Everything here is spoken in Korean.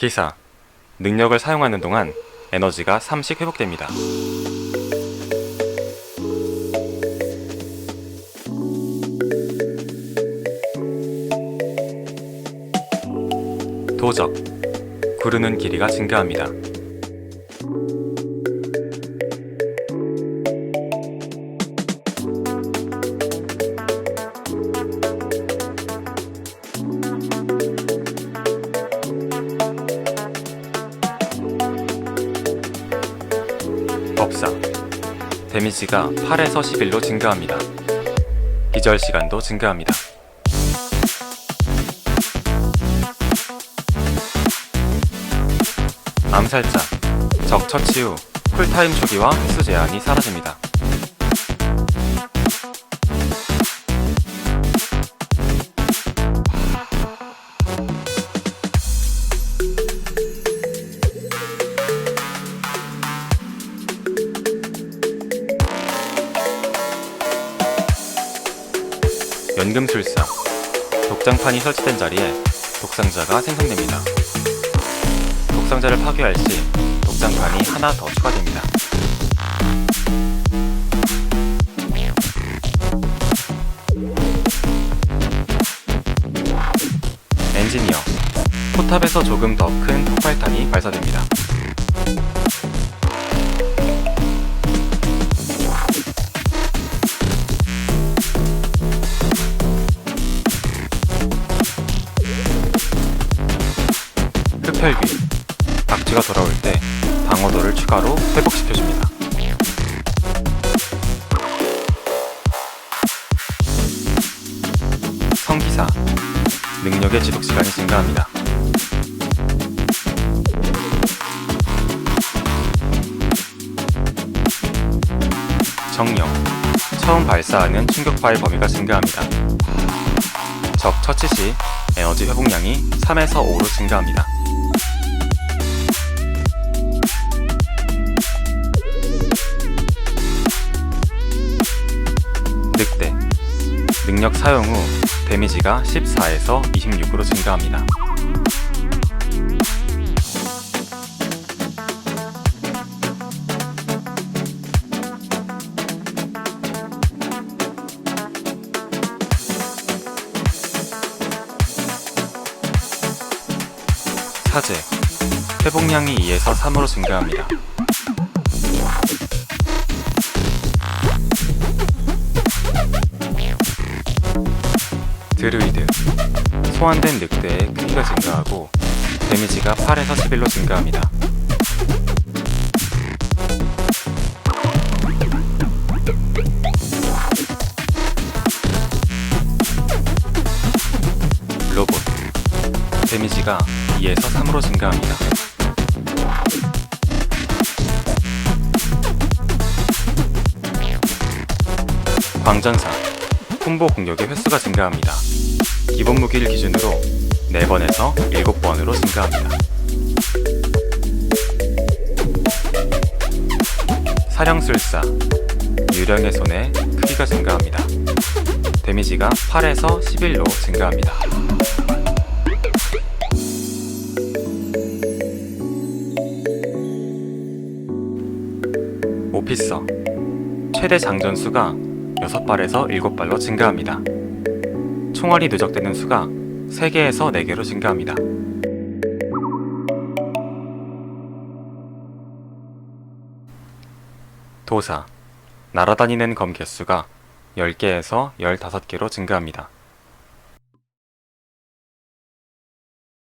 기사 능력을 사용하는 동안 에너지가 3씩 회복됩니다. 도적 구르는 길이가 증가합니다. 법사 데미지가 8에서 11로 증가합니다. 기절 시간도 증가합니다. 암살자 적 처치 후 쿨타임 초기와 횟수 제한이 사라집니다. 연금술사 독장판이 설치된 자리에 독상자가 생성됩니다. 독상자를 파괴할 시 독장판이 하나 더 추가됩니다. 엔지니어 포탑에서 조금 더 큰 폭발탄이 발사됩니다. 혈귀 박쥐가 돌아올 때 방어도를 추가로 회복시켜줍니다. 성기사 능력의 지속 시간이 증가합니다. 정령 처음 발사하는 충격파의 범위가 증가합니다. 적 처치 시 에너지 회복량이 3에서 5로 증가합니다. 능력 사용 후 데미지가 14에서 26으로 증가합니다. 사제 회복량이 2에서 3으로 증가합니다. 드루이드 소환된 늑대의 크기가 증가하고 데미지가 8에서 11로 증가합니다. 로봇 데미지가 2에서 3으로 증가합니다. 광전사 콤보 공격의 횟수가 증가합니다. 기본 무기를 기준으로 4번에서 7번으로 증가합니다. 사령술사 유령의 손에 크기가 증가합니다. 데미지가 8에서 11로 증가합니다. 오피서 최대 장전수가 6발에서 7발로 증가합니다. 총알이 누적되는 수가 3개에서 4개로 증가합니다. 도사 날아다니는 검 개수가 10개에서 15개로 증가합니다.